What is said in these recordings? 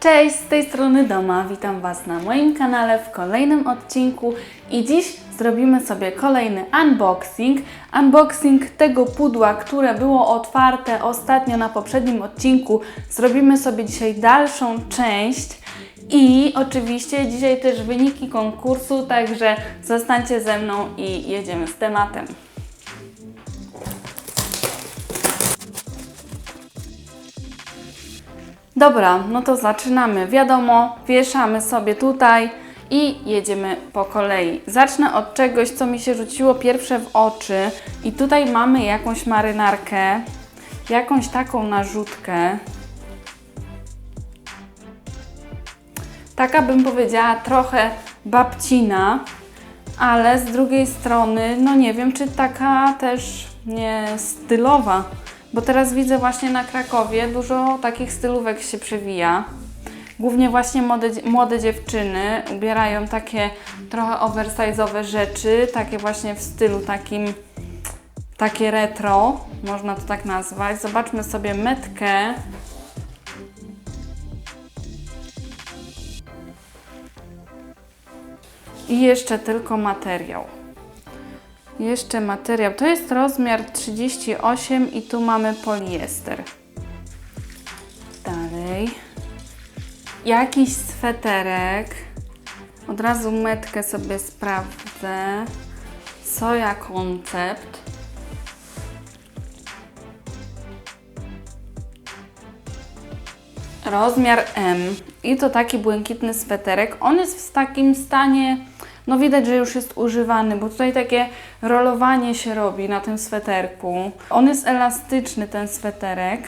Cześć, z tej strony Doma. Witam Was na moim kanale w kolejnym odcinku i dziś zrobimy sobie kolejny unboxing. Unboxing tego pudła, które było otwarte ostatnio na poprzednim odcinku. Zrobimy sobie dzisiaj dalszą część. I oczywiście dzisiaj też wyniki konkursu, także zostańcie ze mną i jedziemy z tematem. Dobra, no to zaczynamy. Wiadomo, wieszamy sobie tutaj i jedziemy po kolei. Zacznę od czegoś, co mi się rzuciło pierwsze w oczy. I tutaj mamy jakąś marynarkę, jakąś taką narzutkę. Taka bym powiedziała trochę babcina, ale z drugiej strony, no nie wiem, czy taka też nie stylowa. Bo teraz widzę właśnie na Krakowie dużo takich stylówek się przewija. Głównie właśnie młode, młode dziewczyny ubierają takie trochę oversize'owe rzeczy, takie właśnie w stylu takim, takie retro, można to tak nazwać. Zobaczmy sobie metkę. I jeszcze tylko materiał. Jeszcze materiał. To jest rozmiar 38 i tu mamy poliester. Dalej. Jakiś sweterek. Od razu metkę sobie sprawdzę. Soja koncept. Rozmiar M. I to taki błękitny sweterek. On jest w takim stanie no widać, że już jest używany, bo tutaj takie rolowanie się robi na tym sweterku. On jest elastyczny, ten sweterek.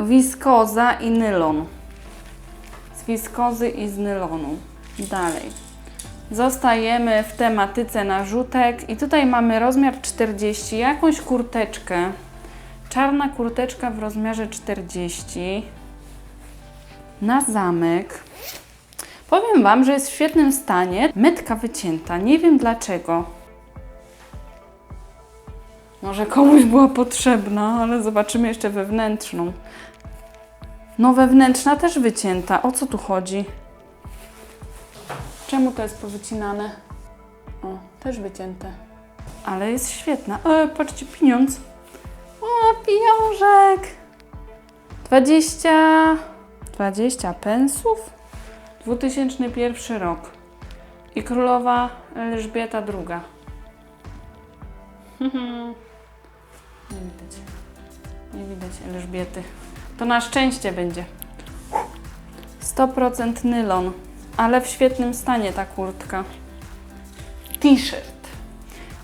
Wiskoza i nylon. Z wiskozy i z nylonu. Dalej. Zostajemy w tematyce narzutek i tutaj mamy rozmiar 40, jakąś kurteczkę. Czarna kurteczka w rozmiarze 40. Na zamek. Powiem Wam, że jest w świetnym stanie. Metka wycięta. Nie wiem dlaczego. Może komuś była potrzebna, ale zobaczymy jeszcze wewnętrzną. No wewnętrzna też wycięta. O co tu chodzi? Czemu to jest powycinane? O, też wycięte. Ale jest świetna. E, patrzcie, pieniądz. O, pieniążek! 20... 20 pensów? 2001 rok. I królowa Elżbieta II. Nie widać. Nie widać Elżbiety. To na szczęście będzie. 100% nylon, ale w świetnym stanie ta kurtka. T-shirt.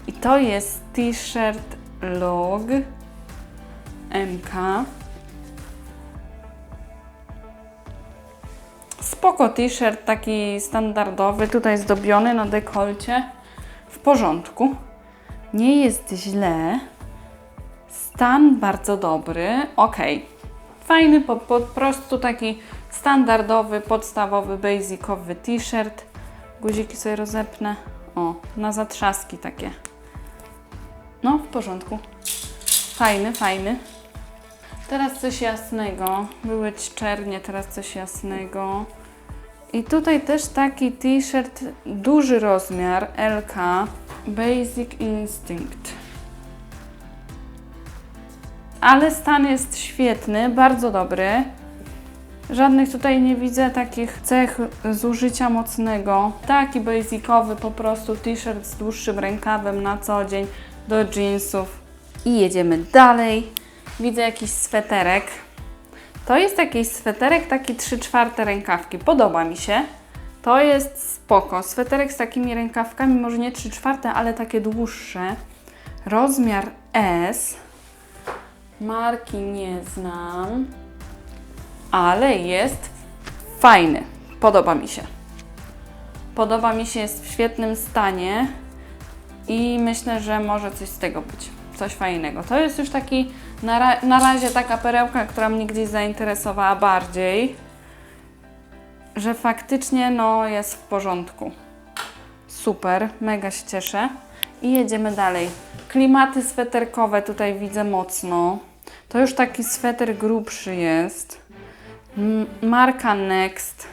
I to jest t-shirt log MK. Spoko t-shirt taki standardowy, tutaj zdobiony na dekolcie. W porządku. Nie jest źle. Stan bardzo dobry. Ok. Fajny, po, po prostu taki standardowy, podstawowy, basicowy t-shirt. Guziki sobie rozepnę. O, na zatrzaski takie. No, w porządku. Fajny, fajny. Teraz coś jasnego. Były czernie, teraz coś jasnego. I tutaj też taki t-shirt, duży rozmiar, LK, Basic Instinct. Ale stan jest świetny, bardzo dobry. Żadnych tutaj nie widzę takich cech zużycia mocnego. Taki basicowy po prostu t-shirt z dłuższym rękawem na co dzień do jeansów. I jedziemy dalej. Widzę jakiś sweterek. To jest jakiś sweterek, taki 3 czwarte rękawki. Podoba mi się. To jest spoko. Sweterek z takimi rękawkami, może nie 3 czwarte, ale takie dłuższe. Rozmiar S. Marki nie znam, ale jest fajny. Podoba mi się. Podoba mi się, jest w świetnym stanie i myślę, że może coś z tego być. Coś fajnego. To jest już taki na, ra na razie taka perełka, która mnie gdzieś zainteresowała bardziej, że faktycznie no, jest w porządku. Super, mega się cieszę. I jedziemy dalej. Klimaty sweterkowe tutaj widzę mocno. To już taki sweter grubszy jest. Marka Next.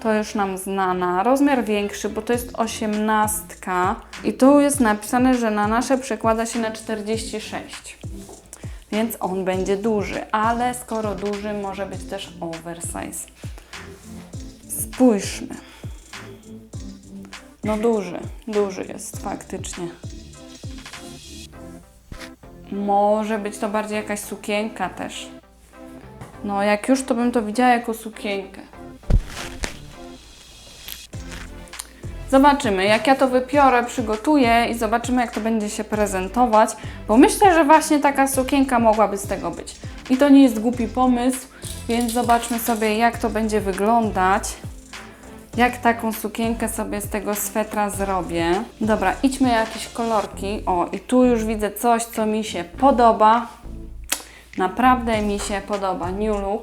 To już nam znana. Rozmiar większy, bo to jest osiemnastka. I tu jest napisane, że na nasze przekłada się na 46. Więc on będzie duży, ale skoro duży, może być też oversize. Spójrzmy. No duży, duży jest faktycznie. Może być to bardziej jakaś sukienka też. No jak już, to bym to widziała jako sukienkę. Zobaczymy, jak ja to wypiorę, przygotuję i zobaczymy, jak to będzie się prezentować, bo myślę, że właśnie taka sukienka mogłaby z tego być. I to nie jest głupi pomysł, więc zobaczmy sobie, jak to będzie wyglądać. Jak taką sukienkę sobie z tego swetra zrobię. Dobra, idźmy jakieś kolorki. O, i tu już widzę coś, co mi się podoba. Naprawdę mi się podoba. New look.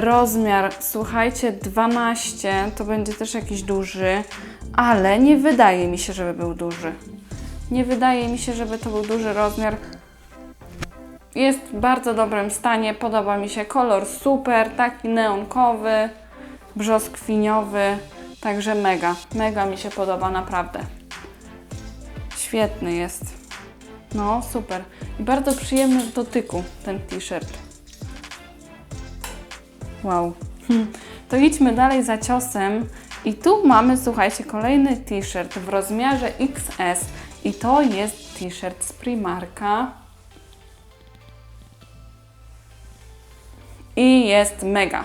Rozmiar, słuchajcie, 12 to będzie też jakiś duży, ale nie wydaje mi się, żeby był duży. Nie wydaje mi się, żeby to był duży rozmiar. Jest w bardzo dobrym stanie, podoba mi się kolor super, taki neonkowy, brzoskwiniowy, także mega, mega mi się podoba naprawdę. Świetny jest. No, super. I bardzo przyjemny w dotyku ten t-shirt. Wow. Hmm. To idźmy dalej za ciosem. I tu mamy, słuchajcie, kolejny t-shirt w rozmiarze XS. I to jest t-shirt z Primarka. I jest mega.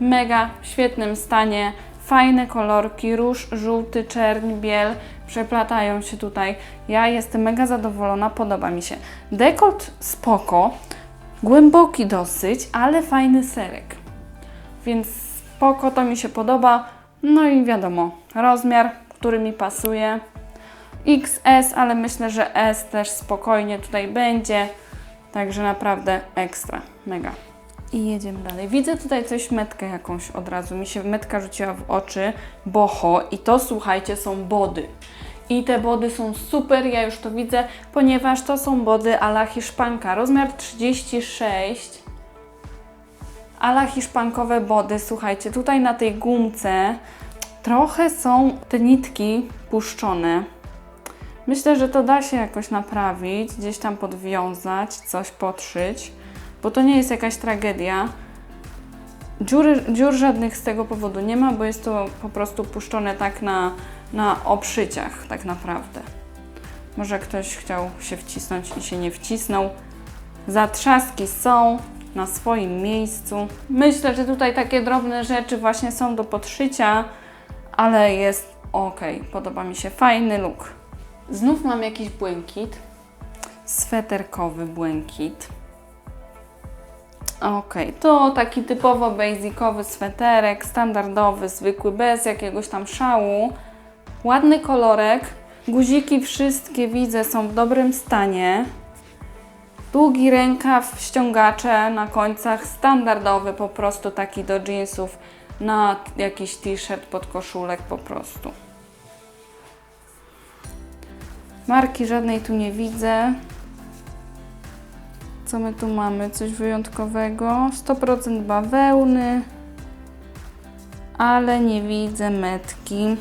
Mega w świetnym stanie. Fajne kolorki, róż, żółty, czerń, biel przeplatają się tutaj. Ja jestem mega zadowolona, podoba mi się. Dekolt spoko, głęboki dosyć, ale fajny serek. Więc spoko, to mi się podoba. No i wiadomo, rozmiar, który mi pasuje. XS, ale myślę, że S też spokojnie tutaj będzie. Także naprawdę ekstra, mega. I jedziemy dalej. Widzę tutaj coś metkę jakąś od razu. Mi się metka rzuciła w oczy. Boho. I to słuchajcie, są body. I te body są super, ja już to widzę, ponieważ to są body ala Hiszpanka. Rozmiar 36. Ala hiszpankowe body, słuchajcie, tutaj na tej gumce trochę są te nitki puszczone. Myślę, że to da się jakoś naprawić, gdzieś tam podwiązać, coś podszyć, bo to nie jest jakaś tragedia. Dziury, dziur żadnych z tego powodu nie ma, bo jest to po prostu puszczone tak na, na obszyciach, tak naprawdę. Może ktoś chciał się wcisnąć i się nie wcisnął. Zatrzaski są na swoim miejscu. Myślę, że tutaj takie drobne rzeczy właśnie są do podszycia, ale jest ok. Podoba mi się fajny look. Znów mam jakiś błękit. Sweterkowy błękit. Ok, to taki typowo basicowy sweterek, standardowy, zwykły, bez jakiegoś tam szału. Ładny kolorek. Guziki wszystkie widzę są w dobrym stanie. Długi rękaw, ściągacze na końcach, standardowy po prostu taki do jeansów, na jakiś t-shirt pod koszulek po prostu. Marki żadnej tu nie widzę. Co my tu mamy? Coś wyjątkowego. 100% bawełny, ale nie widzę metki.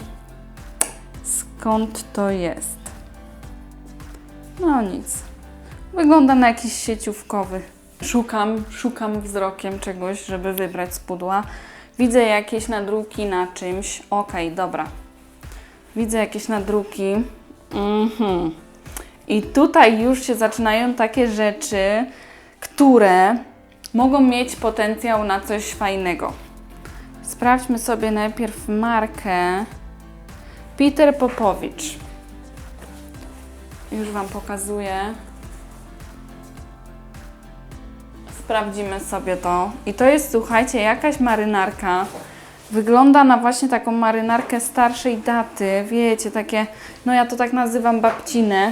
Skąd to jest? No nic. Wygląda na jakiś sieciówkowy. Szukam, szukam wzrokiem czegoś, żeby wybrać z pudła. Widzę jakieś nadruki na czymś. Okej, dobra. Widzę jakieś nadruki. Mhm. I tutaj już się zaczynają takie rzeczy, które mogą mieć potencjał na coś fajnego. Sprawdźmy sobie najpierw markę Peter Popowicz. Już Wam pokazuję. Sprawdzimy sobie to. I to jest, słuchajcie, jakaś marynarka. Wygląda na właśnie taką marynarkę starszej daty. Wiecie, takie, no ja to tak nazywam babcinę.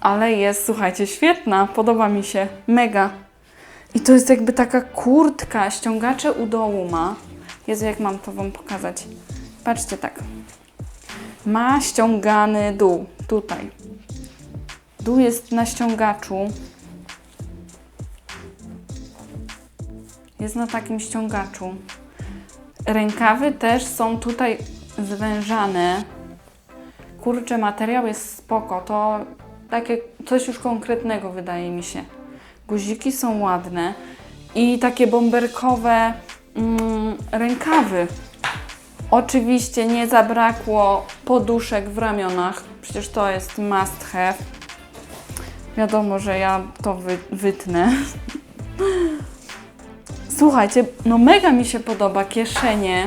Ale jest, słuchajcie, świetna. Podoba mi się. Mega. I to jest jakby taka kurtka, ściągacze u dołu ma. Jezu, jak mam to Wam pokazać. Patrzcie tak. Ma ściągany dół. Tutaj. Dół jest na ściągaczu. Jest na takim ściągaczu. Rękawy też są tutaj zwężane. Kurczę, materiał jest spoko. To takie coś już konkretnego wydaje mi się. Guziki są ładne i takie bomberkowe mm, rękawy. Oczywiście nie zabrakło poduszek w ramionach. Przecież to jest must have. Wiadomo, że ja to wy, wytnę. Słuchajcie, no mega mi się podoba kieszenie.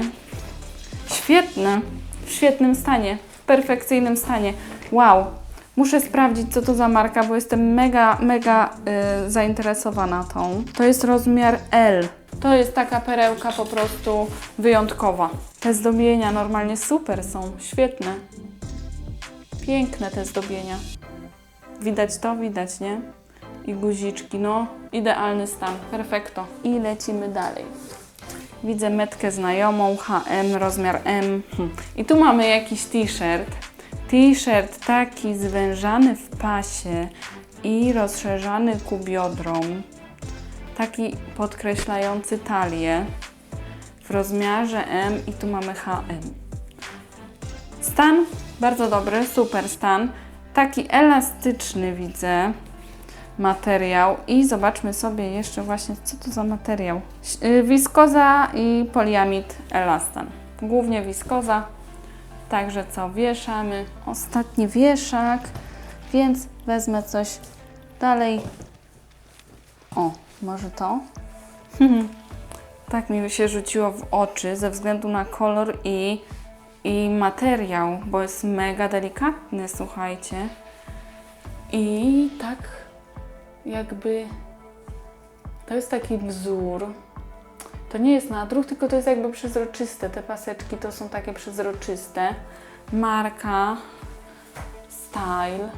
Świetne, w świetnym stanie, w perfekcyjnym stanie. Wow, muszę sprawdzić, co to za marka, bo jestem mega, mega y, zainteresowana tą. To jest rozmiar L. To jest taka perełka po prostu wyjątkowa. Te zdobienia normalnie super są, świetne. Piękne te zdobienia. Widać to? Widać, nie? I guziczki, no idealny stan, perfekto. I lecimy dalej. Widzę metkę znajomą, HM, rozmiar M. Hm. I tu mamy jakiś t-shirt. T-shirt taki zwężany w pasie i rozszerzany ku biodrom. Taki podkreślający talię w rozmiarze M i tu mamy HM. Stan bardzo dobry, super stan. Taki elastyczny widzę materiał i zobaczmy sobie jeszcze właśnie, co to za materiał. Y, Wiskoza i poliamid elastan. Głównie wiskoza. Także co, wieszamy. Ostatni wieszak, więc wezmę coś dalej. O, może to? tak mi się rzuciło w oczy ze względu na kolor i, i materiał, bo jest mega delikatny, słuchajcie. I tak jakby to jest taki wzór. To nie jest nadruk, tylko to jest jakby przezroczyste. Te paseczki to są takie przezroczyste. Marka, style.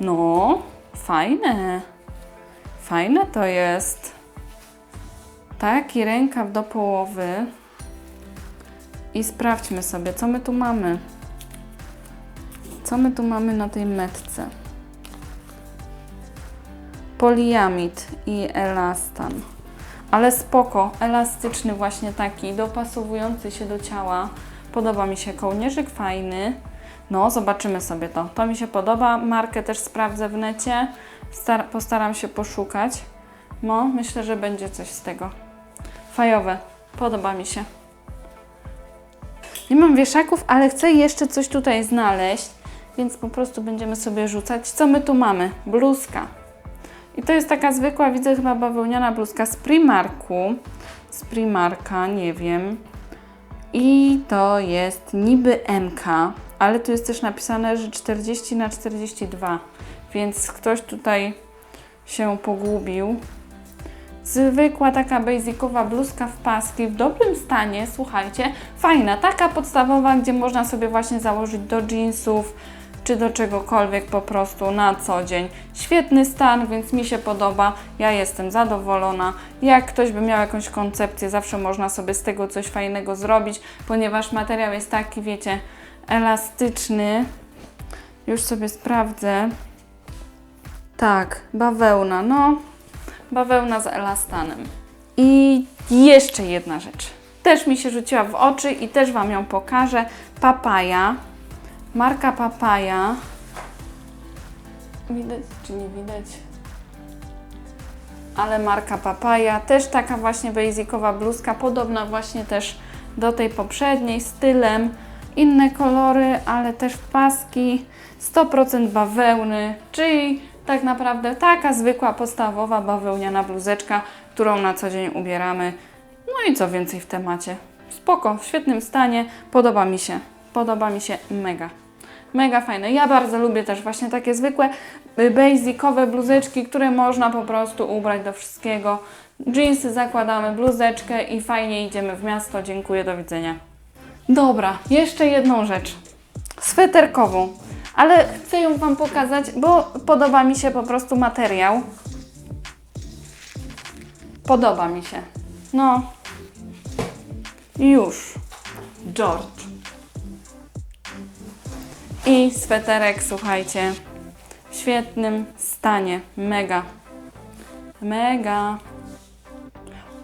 No, fajne. Fajne to jest. Taki rękaw do połowy. I sprawdźmy sobie, co my tu mamy. Co my tu mamy na tej metce? Poliamid i elastan. Ale spoko, elastyczny właśnie taki, dopasowujący się do ciała. Podoba mi się kołnierzyk fajny. No, zobaczymy sobie to. To mi się podoba. Markę też sprawdzę w necie. Star- postaram się poszukać. No, myślę, że będzie coś z tego. Fajowe. Podoba mi się. Nie mam wieszaków, ale chcę jeszcze coś tutaj znaleźć, więc po prostu będziemy sobie rzucać. Co my tu mamy? Bluzka. I to jest taka zwykła, widzę chyba bawełniana bluzka z Primarku. Z Primarka, nie wiem. I to jest niby MK, ale tu jest też napisane, że 40 na 42, więc ktoś tutaj się pogubił. Zwykła taka basicowa bluzka w paski w dobrym stanie, słuchajcie, fajna, taka podstawowa, gdzie można sobie właśnie założyć do jeansów czy do czegokolwiek po prostu na co dzień. Świetny stan, więc mi się podoba, ja jestem zadowolona. Jak ktoś by miał jakąś koncepcję, zawsze można sobie z tego coś fajnego zrobić, ponieważ materiał jest taki, wiecie, elastyczny. Już sobie sprawdzę. Tak, bawełna, no bawełna z elastanem. I jeszcze jedna rzecz. Też mi się rzuciła w oczy i też Wam ją pokażę. Papaja. Marka Papaja. Widać czy nie widać? Ale marka Papaja. Też taka właśnie basicowa bluzka, podobna właśnie też do tej poprzedniej, stylem. Inne kolory, ale też paski. 100% bawełny, czyli tak naprawdę taka zwykła, podstawowa bawełniana bluzeczka, którą na co dzień ubieramy. No i co więcej w temacie. Spoko, w świetnym stanie, podoba mi się, podoba mi się mega. Mega fajne. Ja bardzo lubię też właśnie takie zwykłe, y, basicowe bluzeczki, które można po prostu ubrać do wszystkiego. Jeansy zakładamy, bluzeczkę i fajnie idziemy w miasto. Dziękuję, do widzenia. Dobra, jeszcze jedną rzecz. Sweterkową. Ale chcę ją Wam pokazać, bo podoba mi się po prostu materiał. Podoba mi się. No. Już. George. I sweterek, słuchajcie, w świetnym stanie. Mega. Mega.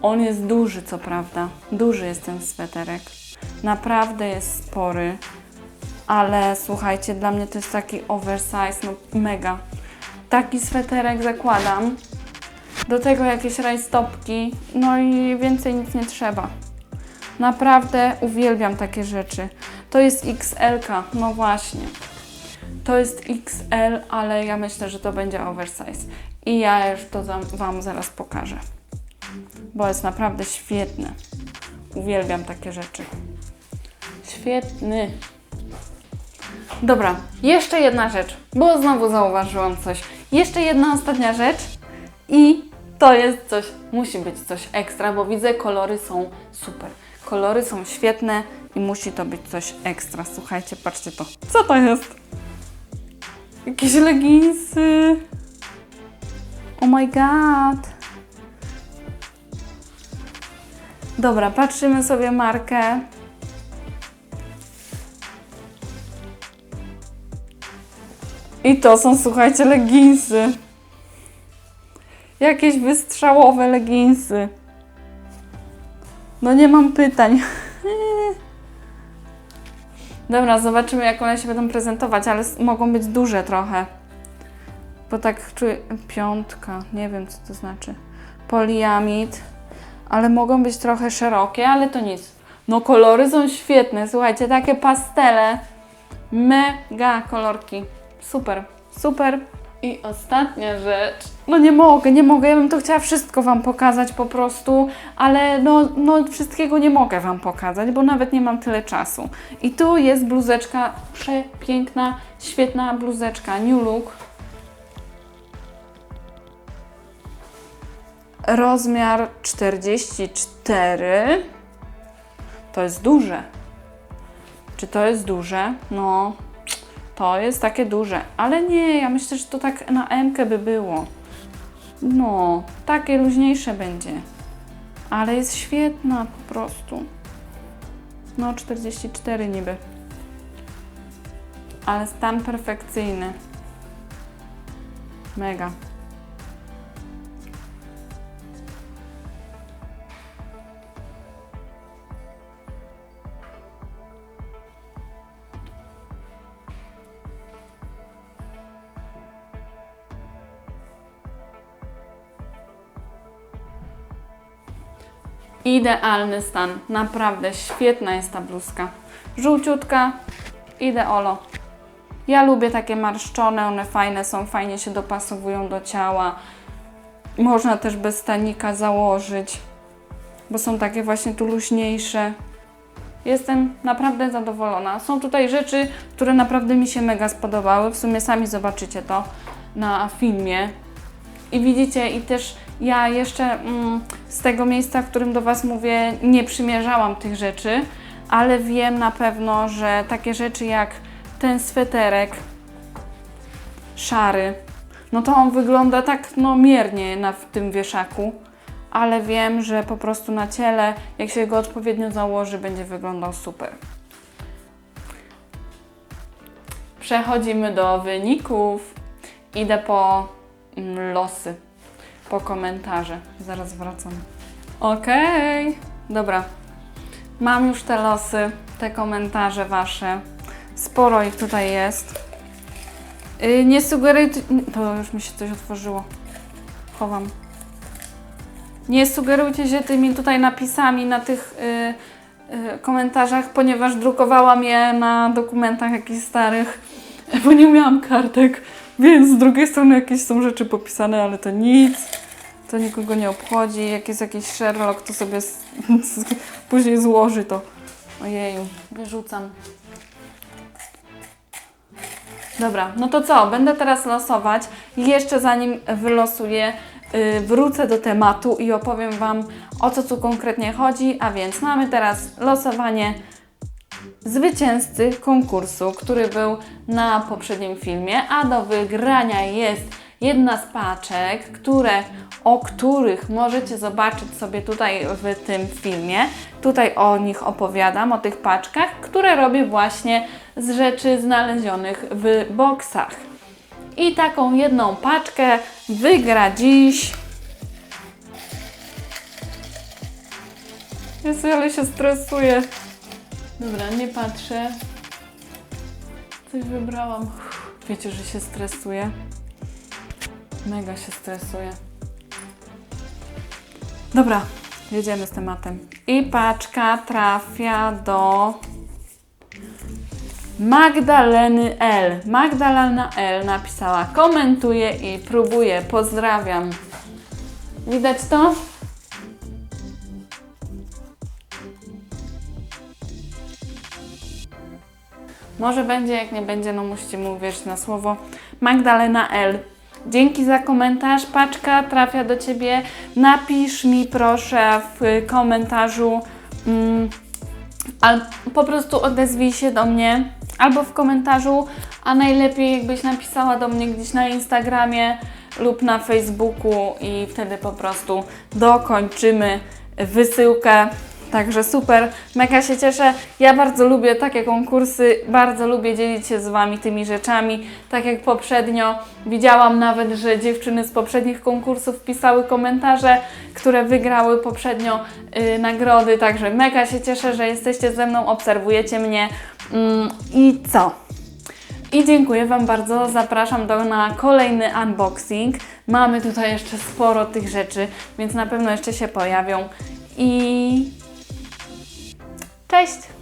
On jest duży, co prawda. Duży jest ten sweterek. Naprawdę jest spory. Ale słuchajcie, dla mnie to jest taki oversize, no mega. Taki sweterek zakładam. Do tego jakieś rajstopki. No i więcej nic nie trzeba. Naprawdę uwielbiam takie rzeczy. To jest XL, -ka. no właśnie. To jest XL, ale ja myślę, że to będzie oversize. I ja już to Wam zaraz pokażę. Bo jest naprawdę świetne. Uwielbiam takie rzeczy. Świetny. Dobra, jeszcze jedna rzecz, bo znowu zauważyłam coś. Jeszcze jedna ostatnia rzecz i to jest coś, musi być coś ekstra, bo widzę, kolory są super. Kolory są świetne i musi to być coś ekstra. Słuchajcie, patrzcie to. Co to jest? Jakieś leginsy. Oh my god. Dobra, patrzymy sobie markę. I to są, słuchajcie, leginsy. Jakieś wystrzałowe leginsy. No nie mam pytań. Dobra, zobaczymy jak one się będą prezentować, ale mogą być duże trochę. Bo tak czuję... Piątka, nie wiem co to znaczy. Poliamid. Ale mogą być trochę szerokie, ale to nic. No kolory są świetne, słuchajcie, takie pastele. Mega kolorki. Super, super. I ostatnia rzecz. No nie mogę, nie mogę. Ja bym to chciała wszystko Wam pokazać po prostu, ale no, no wszystkiego nie mogę Wam pokazać, bo nawet nie mam tyle czasu. I tu jest bluzeczka przepiękna, świetna bluzeczka New Look. Rozmiar 44. To jest duże. Czy to jest duże? No, to jest takie duże. Ale nie, ja myślę, że to tak na M by było. No, takie luźniejsze będzie. Ale jest świetna po prostu. No, 44 niby. Ale stan perfekcyjny. Mega. Idealny stan. Naprawdę świetna jest ta bluzka. Żółciutka, ideolo. Ja lubię takie marszczone, one fajne są, fajnie się dopasowują do ciała. Można też bez stanika założyć, bo są takie właśnie tu luźniejsze. Jestem naprawdę zadowolona. Są tutaj rzeczy, które naprawdę mi się mega spodobały. W sumie sami zobaczycie to na filmie. I widzicie, i też ja jeszcze mm, z tego miejsca, w którym do Was mówię, nie przymierzałam tych rzeczy, ale wiem na pewno, że takie rzeczy jak ten sweterek szary, no to on wygląda tak no miernie na w tym wieszaku, ale wiem, że po prostu na ciele, jak się go odpowiednio założy, będzie wyglądał super. Przechodzimy do wyników. Idę po mm, losy, po komentarze. Zaraz wracam. Okej, dobra. Mam już te losy, te komentarze Wasze. Sporo ich tutaj jest. Yy, nie sugerujcie... To już mi się coś otworzyło. Chowam. Nie sugerujcie się tymi tutaj napisami na tych yy, yy, komentarzach, ponieważ drukowałam je na dokumentach jakichś starych, bo nie miałam kartek. Więc z drugiej strony jakieś są rzeczy popisane, ale to nic. To nikogo nie obchodzi. Jak jest jakiś Sherlock, to sobie z, później złoży to. Ojeju, wyrzucam. Dobra, no to co? Będę teraz losować. Jeszcze zanim wylosuję, yy, wrócę do tematu i opowiem Wam o co tu konkretnie chodzi. A więc mamy teraz losowanie zwycięzcy konkursu, który był na poprzednim filmie, a do wygrania jest jedna z paczek, które, o których możecie zobaczyć sobie tutaj w tym filmie. Tutaj o nich opowiadam, o tych paczkach, które robię właśnie z rzeczy znalezionych w boksach. I taką jedną paczkę wygra dziś. Jezu, ale się stresuję. Dobra, nie patrzę. Coś wybrałam. Wiecie, że się stresuję. Mega się stresuję. Dobra, jedziemy z tematem. I paczka trafia do Magdaleny L. Magdalena L napisała: komentuję i próbuję. Pozdrawiam. Widać to? Może będzie, jak nie będzie, no musicie mu uwierzyć na słowo. Magdalena L. Dzięki za komentarz. Paczka trafia do Ciebie. Napisz mi proszę w komentarzu, mm, al, po prostu odezwij się do mnie albo w komentarzu, a najlepiej jakbyś napisała do mnie gdzieś na Instagramie lub na Facebooku i wtedy po prostu dokończymy wysyłkę. Także super, mega się cieszę. Ja bardzo lubię takie konkursy, bardzo lubię dzielić się z Wami tymi rzeczami. Tak jak poprzednio, widziałam nawet, że dziewczyny z poprzednich konkursów pisały komentarze, które wygrały poprzednio y, nagrody. Także mega się cieszę, że jesteście ze mną, obserwujecie mnie. Mm, I co? I dziękuję Wam bardzo. Zapraszam do, na kolejny unboxing. Mamy tutaj jeszcze sporo tych rzeczy, więc na pewno jeszcze się pojawią. I cześć!